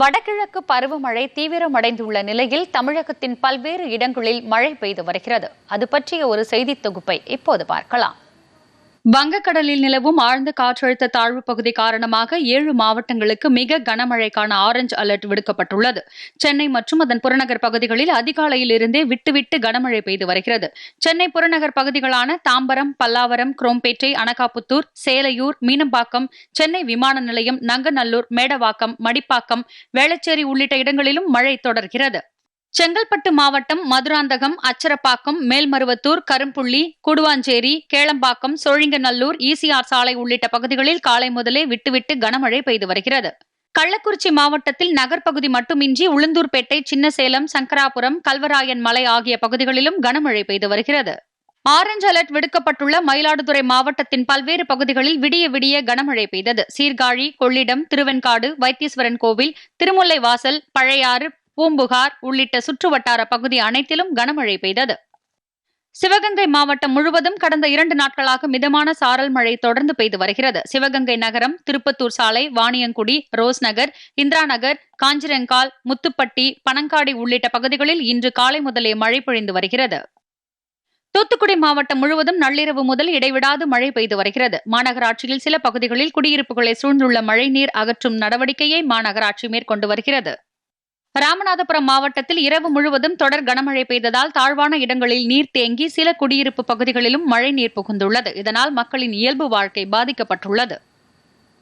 வடகிழக்கு பருவமழை தீவிரமடைந்துள்ள நிலையில் தமிழகத்தின் பல்வேறு இடங்களில் மழை பெய்து வருகிறது. அது பற்றிய ஒரு செய்தி தொகுப்பை இப்போது பார்க்கலாம். வங்கக்கடலில் நிலவும் ஆழ்ந்த காற்றழுத்த தாழ்வு பகுதி காரணமாக ஏழு மாவட்டங்களுக்கு மிக கனமழைக்கான ஆரஞ்சு அலர்ட் விடுக்கப்பட்டுள்ளது. சென்னை மற்றும் அதன் புறநகர் பகுதிகளில் அதிகாலையில் இருந்தே விட்டுவிட்டு கனமழை பெய்து வருகிறது. சென்னை புறநகர் பகுதிகளான தாம்பரம் பல்லாவரம் குரோம்பேட்டை அனகாபுத்தூர் சேலையூர் மீனம்பாக்கம் சென்னை விமான நிலையம் நங்கநல்லூர் மேடவாக்கம் மடிப்பாக்கம் வேளச்சேரி உள்ளிட்ட இடங்களிலும் மழை தொடர்கிறது. செங்கல்பட்டு மாவட்டம் மதுராந்தகம் அச்சரப்பாக்கம் மேல்மருவத்தூர் கரும்புள்ளி கூடுவாஞ்சேரி கேளம்பாக்கம் சோழிங்கநல்லூர் ஈசிஆர் சாலை உள்ளிட்ட பகுதிகளில் காலை முதலே விட்டுவிட்டு கனமழை பெய்து வருகிறது. கள்ளக்குறிச்சி மாவட்டத்தில் நகர்ப்பகுதி மட்டுமின்றி உளுந்தூர்பேட்டை சின்னசேலம் சங்கராபுரம் கல்வராயன் மலை ஆகிய பகுதிகளிலும் கனமழை பெய்து வருகிறது. ஆரஞ்ச் அலர்ட் விடுக்கப்பட்டுள்ள மயிலாடுதுறை மாவட்டத்தின் பல்வேறு பகுதிகளில் விடிய விடிய கனமழை பெய்தது. சீர்காழி கொள்ளிடம் திருவெண்காடு வைத்தீஸ்வரன் கோவில் திருமுல்லை வாசல் பழையாறு பூம்புகார் உள்ளிட்ட சுற்றுவட்டார பகுதி அனைத்திலும் கனமழை பெய்தது. சிவகங்கை மாவட்டம் முழுவதும் கடந்த இரண்டு நாட்களாக மிதமான சாரல் மழை தொடர்ந்து பெய்து வருகிறது. சிவகங்கை நகரம் திருப்பத்தூர் சாலை வாணியங்குடி ரோஸ் நகர் இந்திரா நகர் காஞ்சிரங்கால் முத்துப்பட்டி பனங்காடி உள்ளிட்ட பகுதிகளில் இன்று காலை முதலே மழை பொழிந்து வருகிறது. தூத்துக்குடி மாவட்டம் முழுவதும் நள்ளிரவு முதல் இடைவிடாது மழை பெய்து வருகிறது. மாநகராட்சியில் சில பகுதிகளில் குடியிருப்புகளை சூழ்ந்துள்ள மழைநீர் அகற்றும் நடவடிக்கையை மாநகராட்சி மேற்கொண்டு வருகிறது. ராமநாதபுரம் மாவட்டத்தில் இரவு முழுவதும் தொடர் கனமழை பெய்ததால் தாழ்வான இடங்களில் நீர் தேங்கி சில குடியிருப்பு பகுதிகளிலும் மழை நீர் புகுந்துள்ளது. இதனால் மக்களின் இயல்பு வாழ்க்கை பாதிக்கப்பட்டுள்ளது.